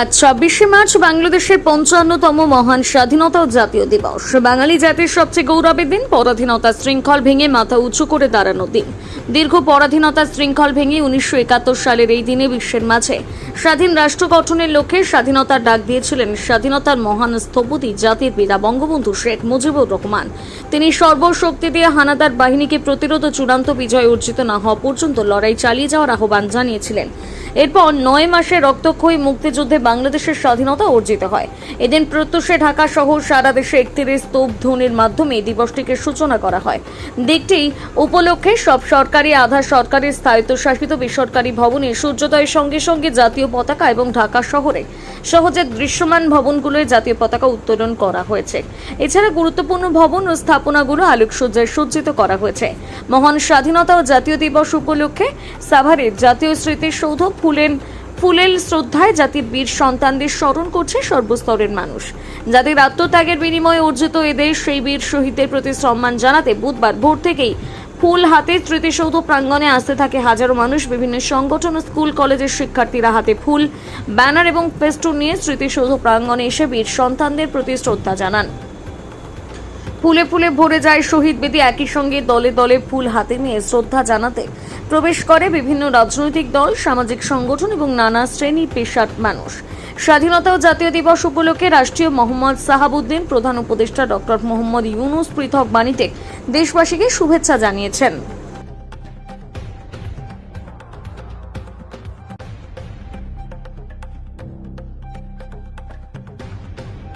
আজ ছাব্বিশে মার্চ বাংলাদেশের পঞ্চান্নতম মহান স্বাধীনতা ও জাতীয় দিবস। বাঙালি জাতির সবচেয়ে গৌরবের দিন, পরাধীনতা শৃঙ্খল ভেঙে মাথা উঁচু করে দাঁড়ানোর দিন। দীর্ঘ পরাধীনতা শৃঙ্খল ভেঙে উনিশশো একাত্তর সালের এই দিনে বিশ্বের মাঝে স্বাধীন রাষ্ট্র গঠনের লক্ষ্যে স্বাধীনতার ডাক দিয়েছিলেন স্বাধীনতার মহান স্থপতি জাতির পিতা বঙ্গবন্ধু শেখ মুজিবুর রহমান। তিনি সর্বশক্তি দিয়ে হানাদার বাহিনীকে প্রতিরোধ চূড়ান্ত বিজয় অর্জিত না হওয়া পর্যন্ত লড়াই চালিয়ে যাওয়ার আহ্বান জানিয়েছিলেন। এরপর নয় মাসে রক্তক্ষয়ী মুক্তিযুদ্ধে বাংলাদেশের স্বাধীনতা অর্জিত হয়। এদিন প্রত্যুষে ঢাকা সহ সারা দেশে একত্রিশ স্তূপ ধ্বনির মাধ্যমে দিবসটিকে সূচনা করা হয়। দিকটি উপলক্ষে সব সরকারি, আধা সরকারি স্থায়িত্বশাসিত বেসরকারি ভবনে সূর্যোদয়ের সঙ্গে সঙ্গে জাতীয় পতাকা এবং ঢাকা শহরে সহজে দৃশ্যমান ভবনগুলোয় জাতীয় পতাকা উত্তোলন করা হয়েছে। এছাড়া গুরুত্বপূর্ণ ভবন ও স্থাপনাগুলো আলোকসজ্জায় সজ্জিত করা হয়েছে। মহান স্বাধীনতা ও জাতীয় দিবস উপলক্ষে সাভারে জাতীয় স্মৃতিসৌধ ফুলেন ফুলেল শ্রদ্ধায় জাতির বীর সন্তানদের স্মরণ করছে সর্বস্তরের মানুষ। জাতির আত্মত্যাগের বিনিময়ে অর্জিত এদেশ সেই বীর শহীদদের প্রতি সম্মান জানাতে বুধবার ভোর থেকেই ফুল হাতে স্মৃতিসৌধ প্রাঙ্গণে আসতে থাকে হাজারো মানুষ। বিভিন্ন সংগঠন স্কুল, কলেজের শিক্ষার্থীরা হাতে ফুল, ব্যানার এবং ফেস্টুন নিয়ে স্মৃতিসৌধ প্রাঙ্গণে এসে বীর সন্তানদের প্রতি শ্রদ্ধা জানান। ফুলে ফুলে ভরে যায় শহীদ বেদি একই সঙ্গে দলে দলে ফুল হাতে নিয়ে শ্রদ্ধা জানাতে। প্রবেশ করে বিভিন্ন রাজনৈতিক দল, সামাজিক সংগঠন এবং নানা শ্রেণি পেশার মানুষ। স্বাধীনতা ও জাতীয় দিবস উপলক্ষে রাষ্ট্রীয় মোহাম্মদ সাহাবুদ্দিন, প্রধান উপদেষ্টা ডক্টর মোহাম্মদ ইউনুস পৃথক বাণীতে দেশবাসীকে শুভেচ্ছা জানিয়েছেন।